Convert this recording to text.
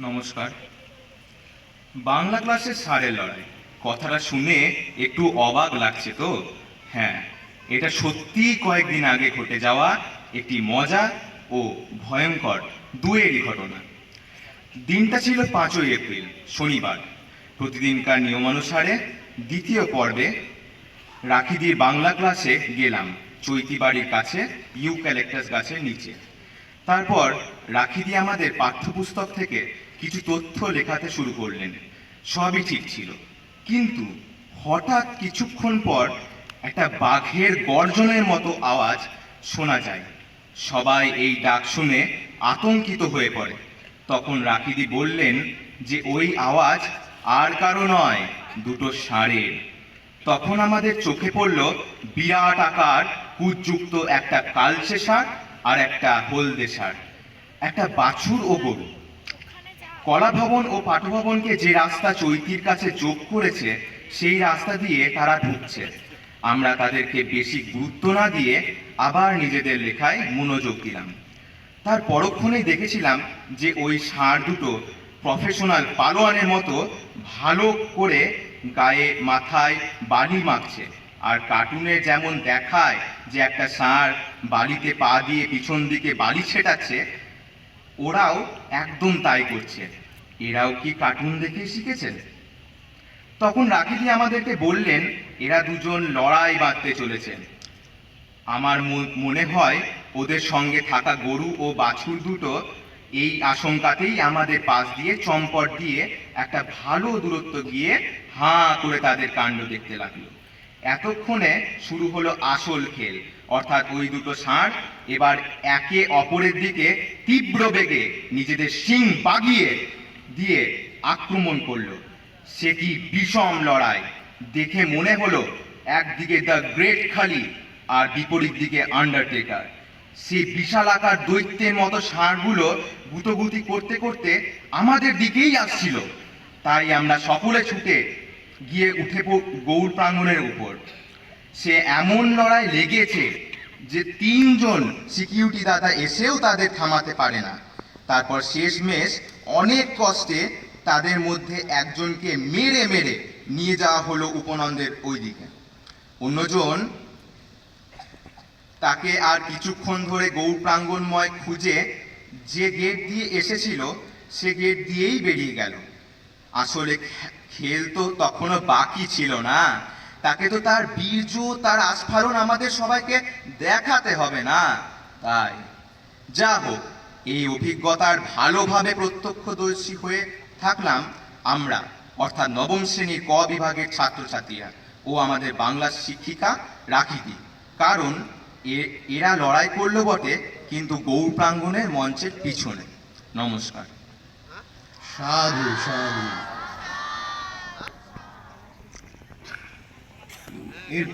নমস্কার। বাংলা ক্লাসের সারের লড়াই কথাটা শুনে একটু অবাক লাগছে তো? হ্যাঁ এটা সত্যিই কয়েকদিন আগে ঘটে যাওয়া একটি মজা ও ভয়ঙ্কর দুয়েরই ঘটনা। দিনটা ছিল পাঁচই এপ্রিল, শনিবার। প্রতিদিনকার নিয়মানুসারে দ্বিতীয় পর্বে রাখিদির বাংলা ক্লাসে গেলাম চৈতি বাড়ির কাছে, ইউ ক্যালেক্টাস গাছের নিচে। তারপর রাখিদি আমাদের পাঠ্যপুস্তক থেকে কিছু তথ্য লেখাতে শুরু করলেন। সবই ঠিক ছিল। কিন্তু হঠাৎ কিছুক্ষণ পর একটা বাঘের গর্জনের মতো আওয়াজ শোনা যায়। সবাই এই ডাক শুনে আতঙ্কিত হয়ে পড়ে। তখন রাখিদি বললেন যে ওই আওয়াজ আর কারও নয়, দুটো ষাঁড়ের। তখন আমাদের চোখে পড়ল বিরাট আকার কুচযুক্ত একটা কালচে ষাঁড় আর একটা হলদে ষাঁড় একটা বাছুর ও গরু। কলা ভবন ও পাঠভবনকে যে রাস্তা চৈতির কাছে যোগ করেছে, সেই রাস্তা দিয়ে তারা ঢুকছে। আমরা তাদেরকে বেশি গুরুত্ব না দিয়ে আবার নিজেদের লেখায় মনোযোগ দিলাম। তার পরক্ষণেই দেখেছিলাম যে ওই ষাঁড় দুটো প্রফেশনাল পালোয়ানের মতো ভালো করে গায়ে, মাথায় বালি মাখছে। আর কার্টুনে যেমন দেখায় যে একটা ষাঁড় বালিতে পা দিয়ে পিছন দিকে বালি ছেটাচ্ছে, ওরাও একদম তাই করছে। এরাও কি কার্টুন দেখে শিখেছে তখন রাখিদি আমাদেরকে বললেন, এরা দুজন লড়াই বাঁধতে চলেছেন। আমার মনে হয় ওদের সঙ্গে থাকা গরু ও বাছুর দুটো এই আশঙ্কাতেই আমাদের পাশ দিয়ে চম্পট দিয়ে একটা ভালো দূরত্ব গিয়ে হাঁ করে তাদের কাণ্ড দেখতে লাগল। এতক্ষণে শুরু হলো আসল খেল। অর্থাৎ ওই দুটো ষাঁড়, এবার একে অপরের দিকে তীব্র বেগে নিজেদের শিং বাগিয়ে দিয়ে আক্রমণ করল। সে কি বিষম লড়াই? দেখে মনে হলো একদিকে দ্য গ্রেট খালি আর বিপরীত দিকে আন্ডারটেকার। সেই বিশাল আকার দৈত্যের মতো ষাঁড়গুলো গুতগুতি করতে করতে আমাদের দিকেই আসছিল। তাই আমরা সকলে ছুটে গিয়ে উঠে গৌর প্রাঙ্গণের উপর। সে এমন লড়াই লেগেছে যে তিনজন সিকিউরিটি দাদা এসেও তাদের থামাতে পারে না। তারপর শেষমেশ অনেক কষ্টে তাদের মধ্যে একজনকে মেরে মেরে নিয়ে যাওয়া হলো উপনন্দের ওই দিকে অন্যজন তাকে আর কিছুক্ষণ ধরে গৌর প্রাঙ্গণময় খুঁজে যে গেট দিয়ে এসেছিল, সে গেট দিয়েই বেরিয়ে গেল। আসলে খেল তো তখনও বাকি ছিল না। তাকে তো তার বীর্য, তার আস্ফালন আমাদের সবাইকে দেখাতে হবে না। তাই যা হোক, এই অভিজ্ঞতার ভালোভাবে প্রত্যক্ষদর্শী হয়ে থাকলাম আমরা, অর্থাৎ নবম শ্রেণির ক বিভাগের ছাত্রছাত্রীরা ও আমাদের বাংলা শিক্ষিকা রাখিদি কারণ এরা লড়াই করল বটে, কিন্তু গৌর প্রাঙ্গণের মঞ্চের পিছনে। নমস্কার। সাধু সাধু।